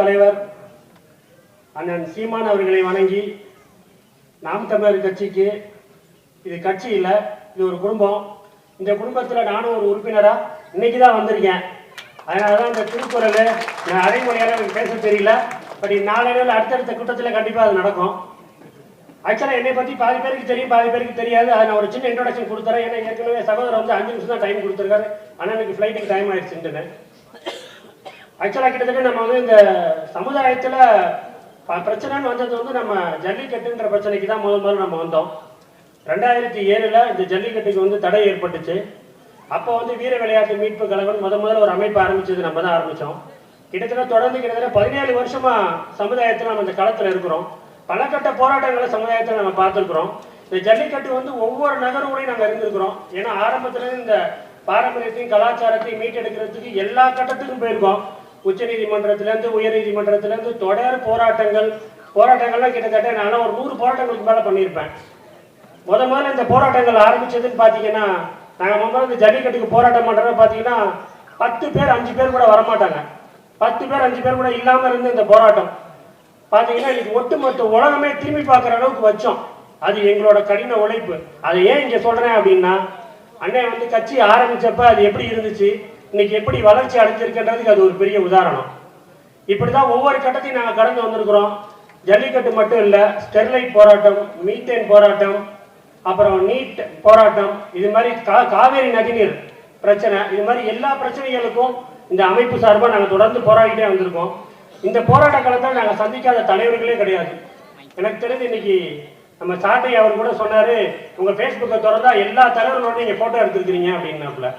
தலைவர் அண்ணன் சீமான் அவர்களை வணங்கி நாம் தமிழர் கட்சிக்கு இது கட்சி இல்லை இது ஒரு குடும்பம். இந்த குடும்பத்தில் நானும் ஒரு உறுப்பினரா இன்னைக்கு தான் வந்திருக்கேன். அதனால தான் இந்த திருக்குறள் நான் அரைமொழியாக எனக்கு பேச தெரியல. பட் நாளையில அடுத்தடுத்த கூட்டத்தில் கண்டிப்பாக அது நடக்கும். ஆக்சுவலாக என்னை பற்றி பாதி பேருக்கு தெரியும் பாதி பேருக்கு தெரியாது. அதை நான் ஒரு சின்ன இன்ட்ரொடக்ஷன் கொடுத்துறேன். ஏன்னா ஏற்கனவே சகோதரர் வந்து அஞ்சு நிமிஷம் தான் டைம் கொடுத்துருக்காரு எனக்கு ஃப்ளைட்டுக்கு டைம் ஆயிடுச்சுன்னு ஆக்சுவலாக கிட்டத்தட்ட நம்ம வந்து இந்த சமுதாயத்தில் ப- பிரச்சனைன்னு வந்தது வந்து நம்ம ஜல்லிக்கட்டுன்ற பிரச்சனைக்கு தான் முதல் முதல்ல நம்ம வந்தோம். ரெண்டாயிரத்தி ஏழில் இந்த ஜல்லிக்கட்டுக்கு வந்து தடை ஏற்பட்டுச்சு. அப்போ வந்து வீர விளையாட்டு மீட்பு கழகம் முத முதல்ல ஒரு அமைப்பு ஆரம்பிச்சது நம்ம தான் ஆரம்பித்தோம் கிட்டத்தட்ட தொடர்ந்து கிட்டத்தட்ட பதினேழு வருஷமாக சமுதாயத்தில் நம்ம இந்த களத்தில் இருக்கிறோம். பலக்கட்ட போராட்டங்களை சமுதாயத்தில் நம்ம பார்த்துருக்குறோம். இந்த ஜல்லிக்கட்டு வந்து ஒவ்வொரு நகரோடையும் நாங்கள் இருந்திருக்கிறோம். ஏன்னா ஆரம்பத்துலேருந்து இந்த பாரம்பரியத்தையும் கலாச்சாரத்தையும் மீட்டெடுக்கிறதுக்கு எல்லா கட்டத்துக்கும் போயிருக்கோம். உச்சநீதிமன்றத்திலேருந்து உயர்நீதிமன்றத்திலேருந்து தொடர் போராட்டங்கள் போராட்டங்கள்லாம் கிட்டத்தட்ட நானும் ஒரு நூறு போராட்டங்களுக்கு மேலே பண்ணியிருப்பேன். முத முதல்ல இந்த போராட்டங்கள் ஆரம்பிச்சதுன்னு பார்த்தீங்கன்னா நாங்கள் முதல்ல இந்த ஜல்லிக்கட்டுக்கு போராட்டம் பண்ணுறத பார்த்தீங்கன்னா பத்து பேர் அஞ்சு பேர் கூட வரமாட்டாங்க. பத்து பேர் அஞ்சு பேர் கூட இல்லாமல் இருந்து இந்த போராட்டம். பார்த்தீங்கன்னா இன்னைக்கு ஒட்டுமொத்த உலகமே திரும்பி பார்க்குற அளவுக்கு வச்சோம். அது எங்களோட கடின உழைப்பு. அதை ஏன் இங்கே சொல்கிறேன் அப்படின்னா அண்ணன் வந்து கட்சி ஆரம்பித்தப்ப அது எப்படி இருந்துச்சு? இன்னைக்கு எப்படி வளர்ச்சி அடைஞ்சிருக்குன்றதுக்கு அது ஒரு பெரிய உதாரணம். இப்படிதான் ஒவ்வொரு கட்டத்தையும் நாங்கள் கடந்து வந்திருக்கிறோம். ஜல்லிக்கட்டு மட்டும் இல்லை ஸ்டெர்லைட் போராட்டம் மீத்தேன் போராட்டம் அப்புறம் நீட் போராட்டம் இது மாதிரி கா காவேரி நதிநீர் பிரச்சனை இது மாதிரி எல்லா பிரச்சனைகளுக்கும் இந்த அமைப்பு சார்பாக நாங்கள் தொடர்ந்து போராடிட்டே வந்திருக்கோம். இந்த போராட்ட காலத்தில் நாங்கள் சந்திக்காத தலைவர்களே கிடையாது. எனக்கு தெரிஞ்சு இன்னைக்கு நம்ம சாட்டை அவர் கூட சொன்னார் உங்கள் ஃபேஸ்புக்கை திறந்தா எல்லா தலைவர்களோட நீங்கள் ஃபோட்டோ எடுத்துருக்கிறீங்க அப்படின்னாப்புல.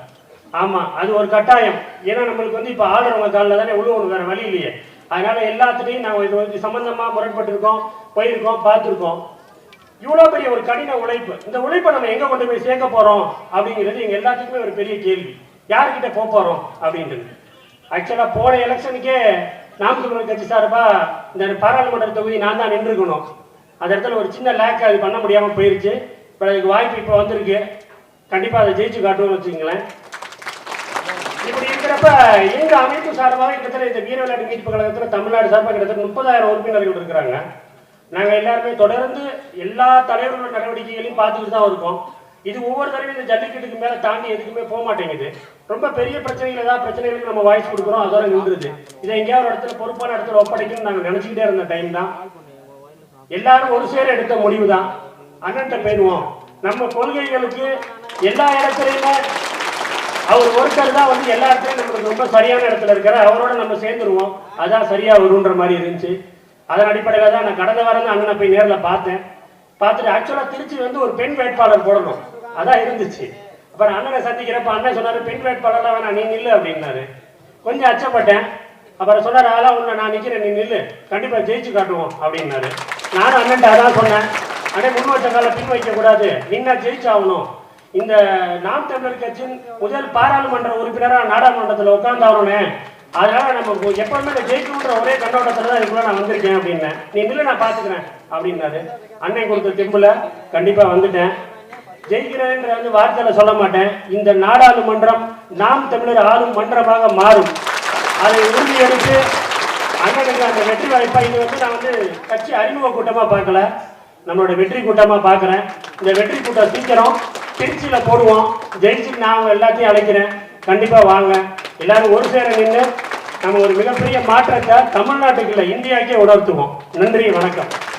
ஆமாம் அது ஒரு கட்டாயம். ஏன்னா நம்மளுக்கு வந்து இப்ப ஆளுறவங்க காலில் தானே உழுவணும் வேறு வழி இல்லையே. அதனால எல்லாத்துலேயும் நாங்கள் இது வந்து சம்மந்தமாக முரண்பட்டிருக்கோம் போயிருக்கோம் பார்த்துருக்கோம். இவ்வளோ பெரிய ஒரு கடின உழைப்பு. இந்த உழைப்பை நம்ம எங்கே கொண்டு போய் சேர்க்க போகிறோம் அப்படிங்கிறது எங்கள் எல்லாத்துக்குமே ஒரு பெரிய கேள்வி. யார்கிட்ட போக போகிறோம் அப்படின்றது. ஆக்சுவலாக போன எலெக்ஷனுக்கே நாம் தமிழர் கட்சி சார்பா இந்த பாராளுமன்ற தொகுதி நான் தான் நின்றுக்கணும். அந்த இடத்துல ஒரு சின்ன லேக் அது பண்ண முடியாமல் போயிருச்சு. இப்போ அதுக்கு வாய்ப்பு இப்போ வந்திருக்கு. கண்டிப்பாக அதை ஜெயிச்சு காட்டுவோம்னு வச்சுங்களேன் இப்படி இருக்கிறப்ப எங்க அமைப்பு சார்பாக கிட்டத்தட்ட இந்த வீர விளையாட்டு மீட்பு கழகத்தில் தமிழ்நாடு சார்பாக கிட்டத்தட்ட முப்பதாயிரம் உறுப்பினர்கள் இருக்கிறாங்க நாங்கள் எல்லாருமே தொடர்ந்து எல்லா தலைவர்களோட நடவடிக்கைகளையும் பார்த்துக்கிட்டு தான் இருக்கோம். இது ஒவ்வொரு தடவையும் இந்த ஜல்லிக்கட்டுக்கு மேலே தாண்டி எதுக்குமே போக மாட்டேங்குது. ரொம்ப பெரிய பிரச்சனைகள் ஏதாவது பிரச்சனைகளுக்கு நம்ம வாய்ஸ் கொடுக்குறோம் அதோட நின்றுது. இதை எங்கேயாவது ஒரு இடத்துல பொறுப்பான இடத்துல ஒப்படைக்கணும்னு நாங்கள் நினச்சிக்கிட்டே இருந்த டைம் தான். எல்லாரும் ஒரு சேர எடுத்த முடிவு தான் அண்ணன்ட்ட போயிடுவோம் நம்ம கொள்கைகளுக்கு எல்லா இடத்துலையுமே அவர் ஒருத்தர் தான் வந்து எல்லா இடத்துலையும் நமக்கு ரொம்ப சரியான இடத்துல இருக்கிற அவரோட நம்ம சேர்ந்துருவோம். அதான் சரியா வருன்ற மாதிரி இருந்துச்சு. அதன் அடிப்படையில் தான் நான் கடந்த வாரம் தான் அண்ணனை போய் நேரில் பார்த்தேன். பார்த்துட்டு ஆக்சுவலாக திருச்சி வந்து ஒரு பெண் வேட்பாளர் போடணும். அதான் இருந்துச்சு. அப்புறம் அண்ணனை சந்திக்கிறப்ப அண்ணன் சொன்னார் பெண் வேட்பாளர்லாம் வேணாம் நீ நில்லு அப்படின்னாரு. கொஞ்சம் அச்சப்பட்டேன். அப்புறம் சொன்னார் அதெல்லாம் உன்னை நான் நிற்கிறேன் நீ நில்லு. கண்டிப்பாக ஜெயிச்சு காட்டுவோம் அப்படின்னாரு. நானும் அண்ணன்ட்ட அதான் சொன்னேன். அண்ணன் முன் வச்ச பின் வைக்கக்கூடாது கூடாது. ஜெயிச்சு ஆகணும் இந்த நாம் தமிழர் கட்சியின் முதல் பாராளுமன்ற உறுப்பினராக நாடாளுமன்றத்தில் உட்கார்ந்தாவனே அதனால நம்ம எப்பவுமே இந்த ஜெயிக்கணுன்ற ஒரே கண்ணோட்டத்தில் தான் இதுக்குள்ள நான் வந்திருக்கேன் அப்படின்னேன் நீ இல்லை நான் பார்த்துக்கிறேன் அப்படின்னாரு. அன்னை கொடுத்த தெம்புல கண்டிப்பாக வந்துட்டேன். ஜெயிக்கிறேன்ற வந்து வார்த்தையில சொல்ல மாட்டேன். இந்த நாடாளுமன்றம் நாம் தமிழர் ஆளும் மன்றமாக மாறும். அதை உறுதியெடுத்து அண்ணனுக்கு அந்த வெற்றி வாய்ப்பாக இது வந்து நான் வந்து கட்சி அறிமுக கூட்டமாக பார்க்கல. நம்மளோட வெற்றி கூட்டமாக பார்க்குறேன் இந்த வெற்றி கூட்டம் சீக்கிரம் திருச்சியில போடுவோம். ஜெயிச்சுக்கு நான் அவங்க எல்லாத்தையும் அழைக்கிறேன். கண்டிப்பாக வாங்க. எல்லாரும் ஒரு சேர நின்று நம்ம ஒரு மிகப்பெரிய மாற்றத்தை தமிழ்நாட்டுக்குள்ள இந்தியாக்கே உணர்த்துவோம். நன்றி வணக்கம்.